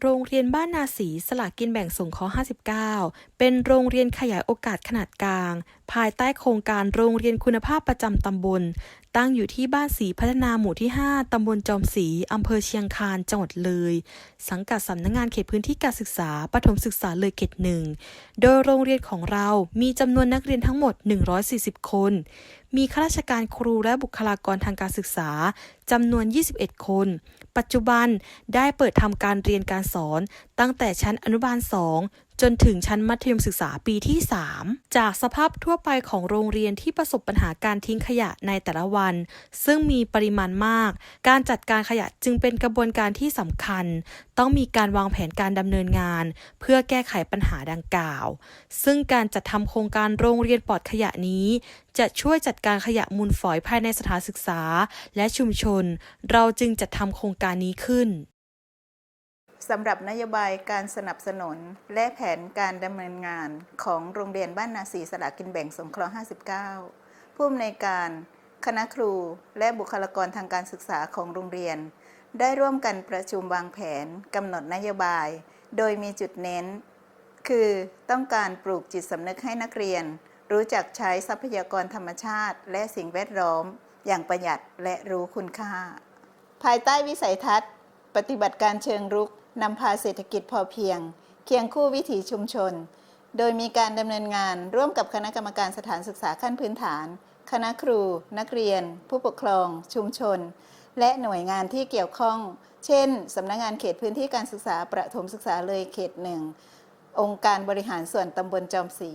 โรงเรียนบ้านนาศรีสลากกินแบ่งสงเคราะห์59 เป็นโรงเรียนขยายโอกาสขนาดกลาง ภายใต้โครงการโรงเรียนคุณภาพประจำตำบล ตั้งอยู่ที่บ้านศรีพัฒนาหมู่ที่ 5 ตำบลจอมศรีอำเภอเชียงคาน จังหวัดเลย สังกัดสำนักงานเขตพื้นที่การศึกษาประถมศึกษาเลยเขตหนึ่ง โดยโรงเรียนของเรามีจำนวนนักเรียนทั้งหมด 140 คน มีข้าราชการครูและบุคลากรทางการศึกษาจำนวน 21 คน ปัจจุบันได้เปิดทำการเรียนการสอนตั้งแต่ชั้นอนุบาล 2 จนถึงชั้นมัธยมศึกษาปีที่ 3 จากสภาพทั่วไปของโรงเรียนที่ประสบปัญหาการทิ้งขยะในแต่ละวัน ซึ่งมีปริมาณมาก การจัดการขยะจึงเป็นกระบวนการที่สำคัญ ต้องมีการวางแผนการดำเนินงาน เพื่อแก้ไขปัญหาดังกล่าว ซึ่งการจัดทำโครงการโรงเรียนปลอดขยะนี้จะช่วยจัดการขยะมูลฝอยภายในสถานศึกษา และชุมชน เราจึงจัดทำโครงการนี้ขึ้น สำหรับนโยบายการสนับสนุน และแผนการดำเนินงานของโรงเรียนบ้านนาศีสลากินแบ่งสงเคราะห์ 59 ผู้อำนวยการคณะครูและบุคลากรทางการศึกษาของโรงเรียน ได้ร่วมกันประชุมวางแผนกำหนดนโยบาย โดยมีจุดเน้น คือต้องการปลูกจิตสำนึกให้นักเรียน รู้จักใช้ทรัพยากรธรรมชาติ และสิ่งแวดล้อม อย่างประหยัดและรู้คุณค่า ภายใต้วิสัยทัศน์ ปฏิบัติการเชิงรุก นำพาเศรษฐกิจพอเพียง เคียงคู่วิถีชุมชน โดยมีการดำเนินงานร่วมกับคณะกรรมการสถานศึกษาขั้นพื้นฐาน คณะครู นักเรียน ผู้ปกครอง ชุมชน และหน่วยงานที่เกี่ยวข้อง เช่นสำนักงงานเขตพื้นที่การศึกษาประถมศึกษาเลยเขตหนึ่งองค์การบริหารส่วนตำบลจอมศรี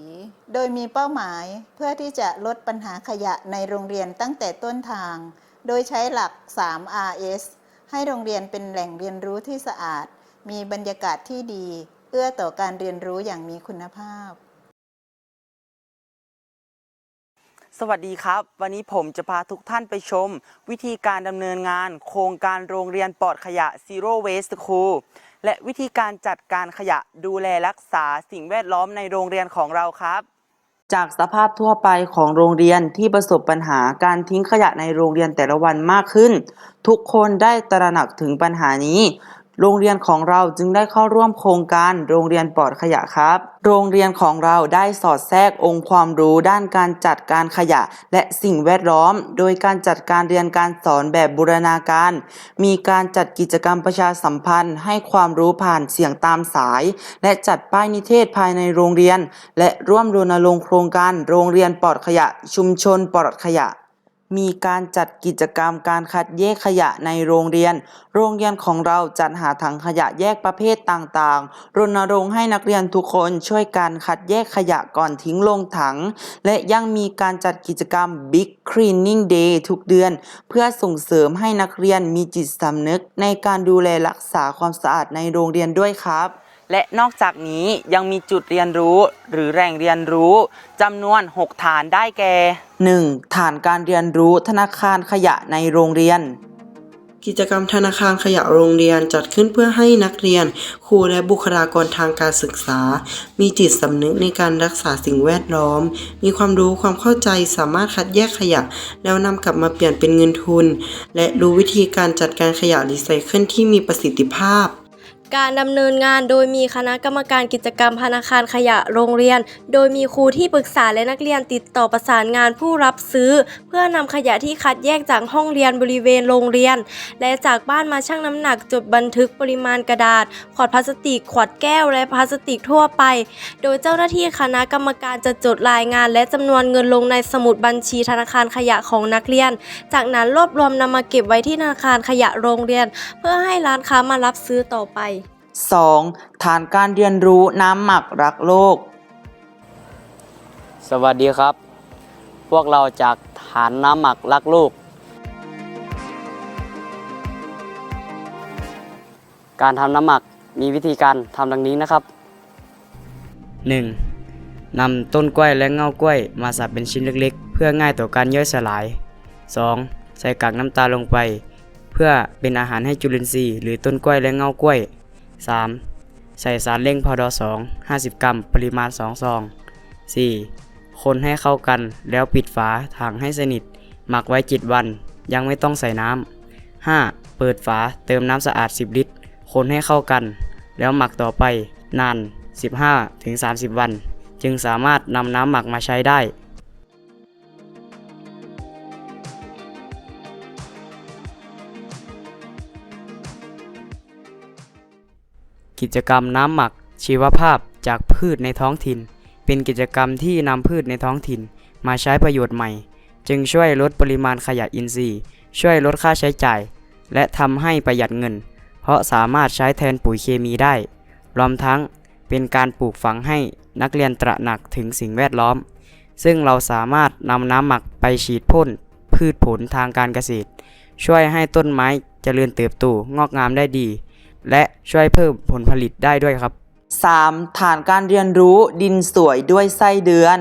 โดยมีเป้าหมายเพื่อที่จะลดปัญหาขยะในโรงเรียนตั้งแต่ต้นทาง โดยใช้หลัก 3 RS ให้โรงเรียนเป็นแหล่งเรียนรู้ที่สะอาด มีบรรยากาศที่ดี เอื้อต่อการเรียนรู้อย่างมีคุณภาพ สวัสดีครับ วันนี้ผมจะพาทุกท่านไปชม วิธีการดำเนินงาน โครงการโรงเรียนปลอดขยะ Zero Waste School และวิธีการจัดการขยะดูแลรักษาสิ่งแวดล้อมในโรงเรียนของเราครับ จากสภาพทั่วไปของโรงเรียนที่ประสบปัญหาการทิ้งขยะในโรงเรียนแต่ละวันมากขึ้น ทุกคนได้ตระหนักถึงปัญหานี้ โรงเรียนของเราจึงได้เข้าร่วมโครงการโรงเรียนปลอดขยะครับ โรงเรียนของเราได้สอดแทรกองค์ความรู้ด้านการจัดการขยะ และสิ่งแวดล้อม โดยการจัดการเรียนการสอนแบบบูรณาการ มีการจัดกิจกรรมประชาสัมพันธ์ ให้ความรู้ผ่านเสียงตามสาย และจัดป้ายนิเทศภายในโรงเรียน และร่วมรณรงค์โครงการโรงเรียนปลอดขยะ ชุมชนปลอดขยะ มีการจัดกิจกรรมการคัดแยกขยะในโรงเรียน โรงเรียนของเราจัดหาถังขยะแยกประเภทต่างๆ รณรงค์ให้นักเรียนทุกคนช่วยกันคัดแยกขยะก่อนทิ้งลงถัง และยังมีการจัดกิจกรรม Big Cleaning Day ทุกเดือน เพื่อส่งเสริมให้นักเรียนมีจิตสำนึกในการดูแลรักษาความสะอาดในโรงเรียนด้วยครับ และนอกจากนี้ยังมีจุดเรียนรู้หรือแหล่งเรียนรู้จำนวน 6 ฐานได้แก่ 1. ฐานการเรียนรู้ธนาคารขยะในโรงเรียน กิจกรรมธนาคารขยะโรงเรียนจัดขึ้นเพื่อให้นักเรียน ครูและบุคลากรทางการศึกษา มีจิตสำนึกในการรักษาสิ่งแวดล้อม มีความรู้ความเข้าใจสามารถคัดแยกขยะ แล้วนำกลับมาเปลี่ยนเป็นเงินทุน และรู้วิธีการจัดการขยะรีไซเคิลที่มีประสิทธิภาพ การดำเนินงานโดยมีคณะกรรมการกิจกรรมธนาคารขยะโรงเรียน โดยมีครูที่ปรึกษาและนักเรียนติดต่อประสานงานผู้รับซื้อ เพื่อนำขยะที่คัดแยกจากห้องเรียนบริเวณโรงเรียน และจากบ้านมาชั่งน้ำหนักจดบันทึกปริมาณกระดาษ ขวดพลาสติก ขวดแก้ว และพลาสติกทั่วไป โดยเจ้าหน้าที่คณะกรรมการจะจดรายงาน และจำนวนเงินลงในสมุดบัญชีธนาคารขยะของนักเรียน จากนั้นรวบรวมนำมาเก็บไว้ที่ธนาคารขยะโรงเรียน เพื่อให้ร้านค้ามารับซื้อต่อไป 2. ฐานการเรียนรู้น้ำหมักรักโลก สวัสดีครับ พวกเราจากฐานน้ำหมักรักลูกการทำน้ำหมักมีวิธีการทำดังนี้นะครับ 1. นำต้นกล้วยและเง่ากล้วยมาสับเป็นชิ้นเล็กๆ เพื่อง่ายต่อการย่อยสลาย 2. ใส่กากน้ำตาลลงไป เพื่อเป็นอาหารให้จุลินทรีย์หรือต้นกล้วยและเง่ากล้วย 3. ใส่สารเร่งพอดอ2 50 กรัม ปริมาณ 2 ซอง 4. คนให้เข้ากันแล้วปิดฝาถังให้สนิท หมักไว้7วัน ยังไม่ต้องใส่น้ำ 5. เปิดฝาเติมน้ำสะอาด 10 ลิตร คนให้เข้ากัน แล้วหมักต่อไปนาน 15-30 วัน จึงสามารถนำน้ำหมักมาใช้ได้ กิจกรรมน้ำหมัก ชีวภาพจากพืชในท้องถิ่น เป็นกิจกรรมที่นำพืชในท้องถิ่น มาใช้ประโยชน์ใหม่ จึงช่วยลดปริมาณขยะอินทรีย์ ช่วยลดค่าใช้จ่าย และทำให้ประหยัดเงิน เพราะสามารถใช้แทนปุ๋ยเคมีได้ รวมทั้งเป็นการปลูกฝังให้นักเรียนตระหนักถึงสิ่งแวดล้อม ซึ่งเราสามารถนำน้ำหมักไปฉีดพ่นพืชผลทางการเกษตร ช่วยให้ต้นไม้เจริญเติบโตงอกงามได้ดี และช่วยเพิ่มผลผลิตได้ด้วยครับ 3. ฐานการเรียนรู้ดินสวยด้วยไส้เดือน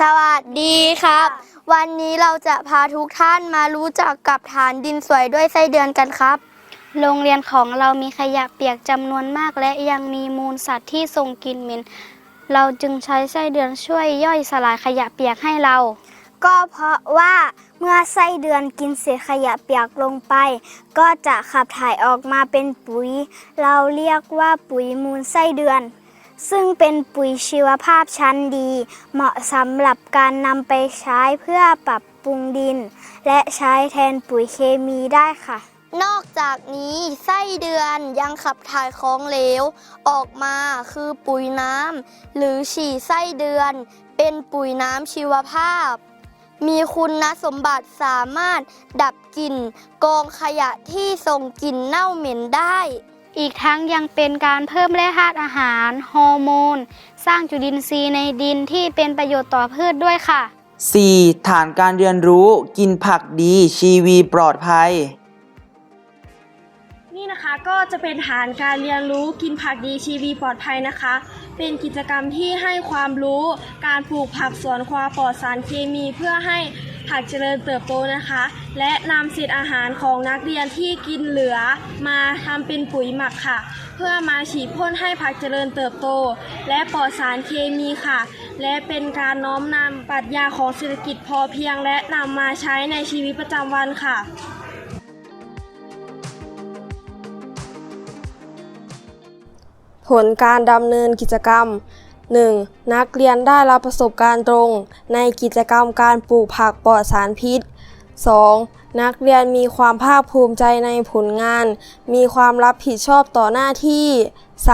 สวัสดีครับ วันนี้เราจะพาทุกท่านมารู้จักกับฐานดินสวยด้วยไส้เดือนกันครับ โรงเรียนของเรามีขยะเปียกจำนวนมาก และยังมีมูลสัตว์ที่ส่งกลิ่นเหม็น เราจึงใช้ไส้เดือนช่วยย่อยสลายขยะเปียกให้เรา ก็เพราะว่าเมื่อไส้เดือนกินเศษขยะเปียกลงไป ก็จะขับถ่ายออกมาเป็นปุ๋ย เราเรียกว่าปุ๋ยมูลไส้เดือน ซึ่งเป็นปุ๋ยชีวภาพชั้นดี เหมาะสำหรับการนำไปใช้เพื่อปรับปรุงดิน และใช้แทนปุ๋ยเคมีได้ค่ะ นอกจากนี้ไส้เดือนยังขับถ่ายของเหลว ออกมาคือปุ๋ยน้ำหรือฉี่ไส้เดือน เป็นปุ๋ยน้ำชีวภาพ มีคุณสมบัติสามารถดับกลิ่นกองขยะที่ส่งกลิ่นเน่าเหม็นได้ อีกทั้งยังเป็นการเพิ่มแร่ธาตุอาหาร ฮอร์โมน สร้างจุลินทรีย์ในดินที่เป็นประโยชน์ต่อพืชด้วยค่ะ 4. ฐานการเรียนรู้ กินผักดี ชีวีปลอดภัย นี่นะคะก็จะเป็นฐานการเรียนรู้กินผักดีชีวีปลอดภัยนะคะ เป็นกิจกรรมที่ให้ความรู้การปลูกผักสวนครัวปลอดสารเคมีเพื่อให้ผักเจริญเติบโตนะคะ และนำเศษอาหารของนักเรียนที่กินเหลือมาทำเป็นปุ๋ยหมักค่ะ เพื่อมาฉีดพ่นให้ผักเจริญเติบโต และปลอดสารเคมีค่ะ และเป็นการน้อมนำปรัชญาของเศรษฐกิจพอเพียง และนำมาใช้ในชีวิตประจำวันค่ะ ผลการดำเนินกิจกรรม 1. นักเรียนได้รับประสบการณ์ตรง ในกิจกรรมการปลูกผักปลอดสารพิษ 2. นักเรียนมีความภาคภูมิใจในผลงาน มีความรับผิดชอบต่อหน้าที่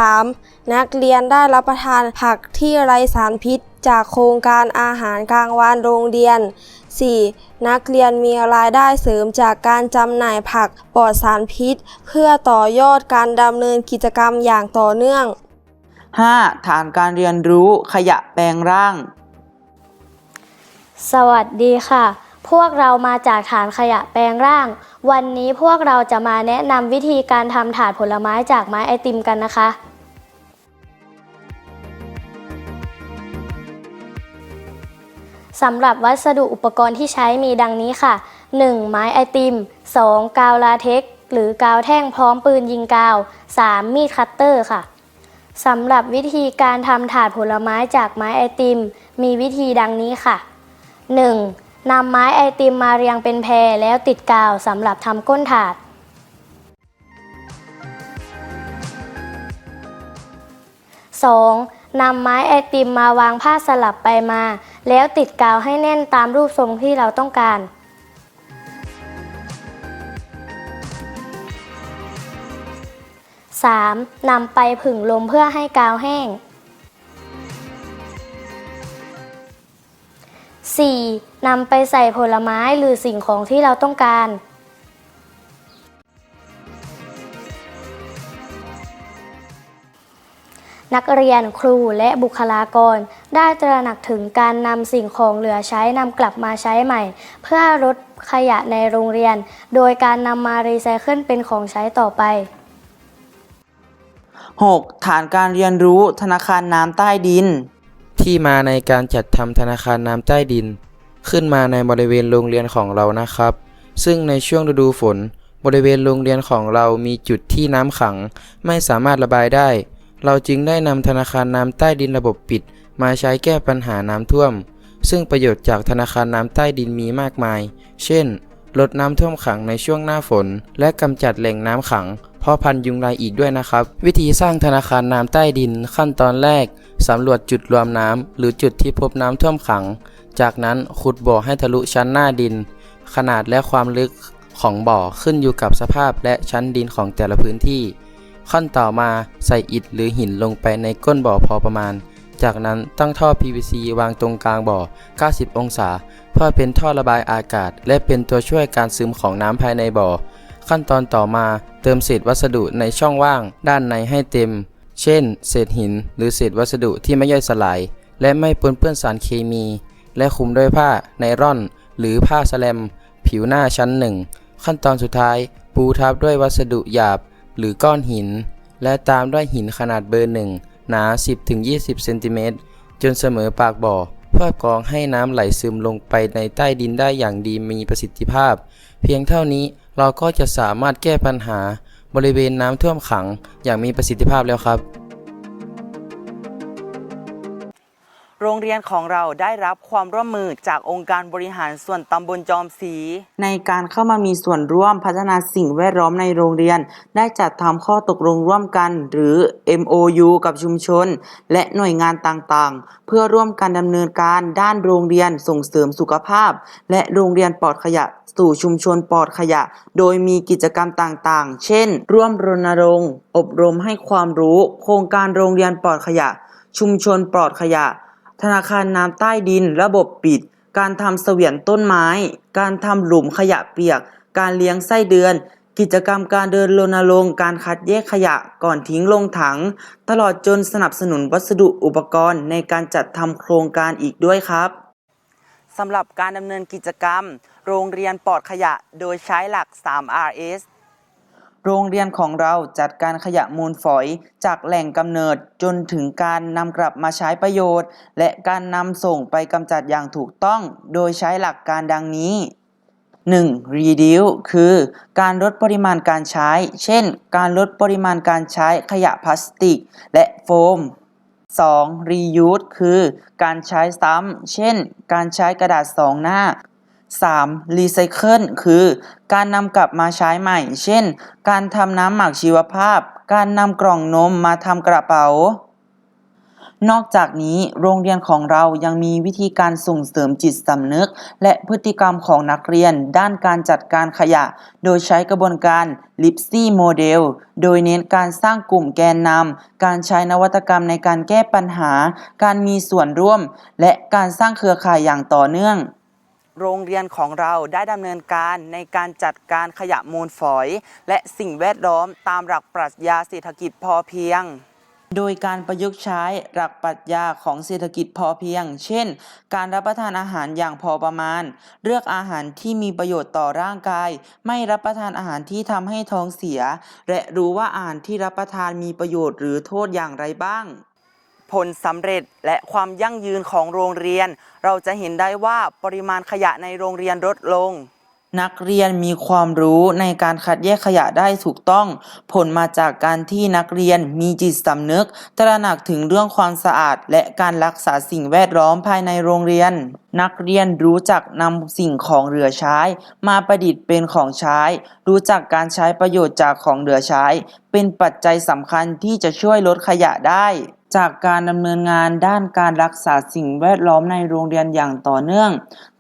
3. นักเรียนได้รับประทานผักที่ไร้สารพิษ จากโครงการอาหารกลางวันโรงเรียน 4. นักเรียนมีรายได้เสริมจากการจำหน่ายผักปลอดสารพิษ เพื่อต่อยอดการดำเนินกิจกรรมอย่างต่อเนื่อง 5. ฐานการเรียนรู้ขยะแปลงร่าง สวัสดีค่ะ พวกเรามาจากฐานขยะแปลงร่าง วันนี้พวกเราจะมาแนะนำวิธีการทำถาดผลไม้จากไม้ไอติมกันนะคะ สำหรับวัสดุอุปกรณ์ที่ใช้มีดังนี้ค่ะ 1. ไม้ไอติม 2. กาวลาเท็กหรือกาวแท่งพร้อมปืนยิงกาว 3. มีดคัตเตอร์ค่ะสำหรับวิธีการทำถาดผลไม้จากไม้ไอติม มีวิธีดังนี้ค่ะ 1. นำไม้ไอติมมาเรียงเป็นแพรแล้วติดกาวสำหรับทำก้นถาด 2. นำไม้ไอติมมาวางผ้าสลับไปมา แล้วติดกาวให้แน่นตามรูปทรงที่เราต้องการ 3. นำไปผึ่งลมเพื่อให้กาวแห้ง 4. นำไปใส่ผลไม้หรือสิ่งของที่เราต้องการ นักเรียนครูและบุคลากร ได้ตระหนักถึงการนำสิ่งของเหลือใช้นำกลับมาใช้ใหม่ เพื่อลดขยะในโรงเรียน โดยการนำมารีไซเคิลเป็นของใช้ต่อไป 6. ฐานการเรียนรู้ธนาคารน้ำใต้ดิน ที่มาในการจัดทำธนาคารน้ำใต้ดิน ขึ้นมาในบริเวณโรงเรียนของเรานะครับ ซึ่งในช่วงฤดูฝน บริเวณโรงเรียนของเรามีจุดที่น้ำขัง ไม่สามารถระบายได้ เราจึงได้นำธนาคารน้ำใต้ดินระบบปิด มาใช้แก้ปัญหาน้ำท่วม ซึ่งประโยชน์จากธนาคารน้ำใต้ดินมีมากมาย เช่น ลดน้ำท่วมขังในช่วงหน้าฝน และกำจัดแหล่งน้ำขังเพาะพันธุ์ยุงลายอีกด้วยนะครับ วิธีสร้างธนาคารน้ำใต้ดินขั้นตอนแรกสำรวจจุดรวมน้ำหรือจุดที่พบน้ำท่วมขัง จากนั้นขุดบ่อให้ทะลุชั้นหน้าดิน ขนาดและความลึกของบ่อขึ้นอยู่กับสภาพและชั้นดินของแต่ละพื้นที่ ขั้นต่อมาใส่อิฐหรือหินลงไปในก้นบ่อพอประมาณ จากนั้นตั้งท่อ PVC วางตรงกลางบ่อ 90 องศา เพื่อเป็นท่อระบายอากาศ และเป็นตัวช่วยการซึมของน้ำภายในบ่อ ขั้นตอนต่อมาเติมเศษวัสดุในช่องว่าง ด้านในให้เต็ม เช่น เศษหิน หรือเศษวัสดุที่ไม่ย่อยสลาย และไม่ปนเปื้อนสารเคมี และคลุมด้วยผ้าไนร่อน หรือผ้าสแลม ผิวหน้าชั้นหนึ่งขั้นตอนสุดท้ายปูทับด้วยวัสดุหยาบ หรือก้อนหิน และตามด้วยหินขนาดเบอร์หนึ่งหนา 10-20 เซนติเมตรจนเสมอปากบ่อ เพื่อกรองให้น้ำไหลซึมลงไปในใต้ดินได้อย่างดีมีประสิทธิภาพ เพียงเท่านี้เราก็จะสามารถแก้ปัญหา บริเวณน้ำท่วมขังอย่างมีประสิทธิภาพแล้วครับ โรงเรียนของเราได้รับความร่วมมือจากองค์การบริหารส่วนตำบลจอมศรีในการเข้ามามีส่วนร่วมพัฒนาสิ่งแวดล้อมในโรงเรียน ได้จัดทำข้อตกลงร่วมกัน หรือ MOU กับชุมชน และหน่วยงานต่างๆ เพื่อร่วมกันดำเนินการด้านโรงเรียนส่งเสริมสุขภาพ และโรงเรียนปลอดขยะสู่ชุมชนปลอดขยะ โดยมีกิจกรรมต่างๆ เช่น ร่วมรณรงค์ อบรมให้ความรู้ โครงการโรงเรียนปลอดขยะ ชุมชนปลอดขยะ ธนาคารน้ำใต้ดิน ระบบปิด การทำเสวียนต้นไม้ การทำหลุมขยะเปียก การเลี้ยงไส้เดือน กิจกรรมการเดินรณรงค์การคัดแยกขยะก่อนทิ้งลงถัง ตลอดจนสนับสนุนวัสดุอุปกรณ์ในการจัดทำโครงการอีกด้วยครับสำหรับการดำเนินกิจกรรม โรงเรียนปลอดขยะโดยใช้หลัก 3RS โรงเรียนของเราจัดการขยะมูลฝอยจากแหล่งกำเนิดจนถึงการนำกลับมาใช้ประโยชน์ และการนำส่งไปกำจัดอย่างถูกต้อง โดยใช้หลักการดังนี้ 1. reduce คือการลดปริมาณการใช้ เช่น การลดปริมาณการใช้ขยะพลาสติก และโฟม 2. reuse คือการใช้ซ้ำ เช่น การใช้กระดาษสองหน้า 3. recycle คือการนำกลับมาใช้ใหม่ เช่น การทำน้ำหมักชีวภาพ การนำกล่องนมมาทำกระเป๋า นอกจากนี้โรงเรียนของเรายังมีวิธีการส่งเสริมจิตสำนึก และพฤติกรรมของนักเรียน ด้านการจัดการขยะ โดยใช้กระบวนการ LIPSI Model โดยเน้นการสร้างกลุ่มแกนนำการใช้นวัตกรรมในการแก้ปัญหา การมีส่วนร่วม และการสร้างเครือข่ายอย่างต่อเนื่อง โรงเรียนของเราได้ดำเนินการในการจัดการขยะมูลฝอย และสิ่งแวดล้อมตามหลักปรัชญาเศรษฐกิจพอเพียง โดยการประยุกต์ใช้หลักปรัชญาของเศรษฐกิจพอเพียง เช่น การรับประทานอาหารอย่างพอประมาณ เลือกอาหารที่มีประโยชน์ต่อร่างกาย ไม่รับประทานอาหารที่ทำให้ท้องเสีย และรู้ว่าอาหารที่รับประทานมีประโยชน์หรือโทษอย่างไรบ้าง ผลสำเร็จและความยั่งยืนของโรงเรียน เราจะเห็นได้ว่าปริมาณขยะในโรงเรียนลดลง นักเรียนมีความรู้ในการคัดแยกขยะได้ถูกต้อง ผลมาจากการที่นักเรียนมีจิตสำนึก ตระหนักถึงเรื่องความสะอาด และการรักษาสิ่งแวดล้อมภายในโรงเรียน นักเรียนรู้จักนำสิ่งของเหลือใช้ มาประดิษฐ์เป็นของใช้ รู้จักการใช้ประโยชน์จากของเหลือใช้ เป็นปัจจัยสำคัญที่จะช่วยลดขยะได้ จากการดำเนินงานด้านการรักษาสิ่งแวดล้อมในโรงเรียนอย่างต่อเนื่อง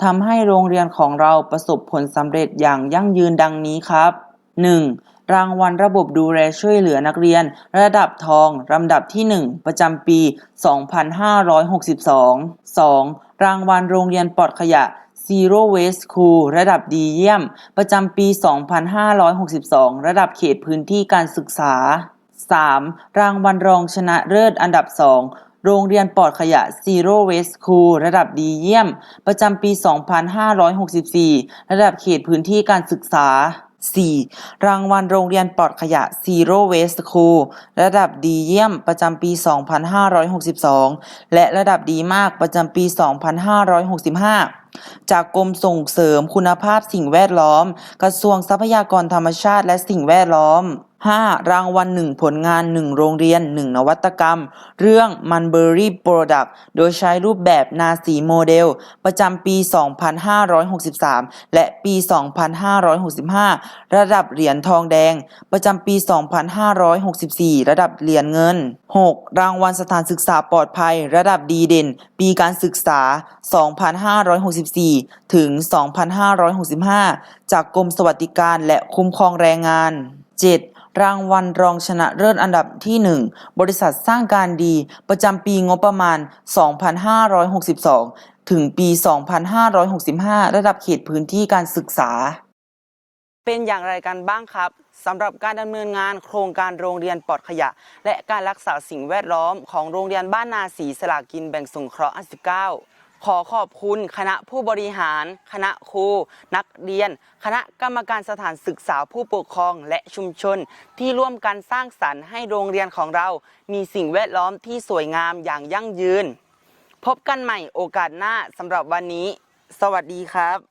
ทำให้โรงเรียนของเราประสบผลสำเร็จอย่างยั่งยืนดังนี้ครับ 1. รางวัลระบบดูแลช่วยเหลือนักเรียน ระดับทองลำดับที่ 1 ประจำปี 2562 2. รางวัลโรงเรียนปลอดขยะ Zero Waste School ระดับดีเยี่ยม ประจำปี 2562 ระดับเขตพื้นที่การศึกษา 3. รางวัลรองชนะเลิศอันดับ 2โรงเรียนปลอดขยะ Zero Waste School ระดับดีเยี่ยม ประจำปี 2564 ระดับเขตพื้นที่การศึกษา 4. รางวัลโรงเรียนปลอดขยะ Zero Waste School ระดับดีเยี่ยมประจำปี 2562 และระดับดีมากประจำปี 2565จากกรมส่งเสริมคุณภาพสิ่งแวดล้อม กระทรวงทรัพยากรธรรมชาติและสิ่งแวดล้อม 5. รางวัลหนึ่งผลงาน 1 โรงเรียน 1 นวัตกรรม เรื่อง Mulberry Product โดยใช้รูปแบบนาสีโมเดล ประจำปี 2563 และปี 2565 ระดับเหรียญทองแดง ประจำปี 2564 ระดับเหรียญเงิน 6. รางวัลสถานศึกษาปลอดภัย ระดับดีเด่น ปีการศึกษา 2564 ถึง 2565 จากกรมสวัสดิการและคุ้มครองแรงงาน 7. รางวัลรองชนะเลิศอันดับที่ 1 บริษัทสร้างการดี ประจำปีงบประมาณ 2562 ถึงปี 2565 ระดับเขตพื้นที่การศึกษา เป็นอย่างไรกันบ้างครับสำหรับการดำเนินงานโครงการโรงเรียนปลอดขยะ และการรักษาสิ่งแวดล้อมของโรงเรียนบ้านนาศีสลากินแบ่งสงเคราะห์ 19 ขอขอบคุณคณะผู้บริหาร คณะครู นักเรียน คณะกรรมการสถานศึกษาผู้ปกครองและชุมชน ที่ร่วมกันสร้างสรรค์ให้โรงเรียนของเรา มีสิ่งแวดล้อมที่สวยงามอย่างยั่งยืน พบกันใหม่โอกาสหน้าสำหรับวันนี้ สวัสดีครับ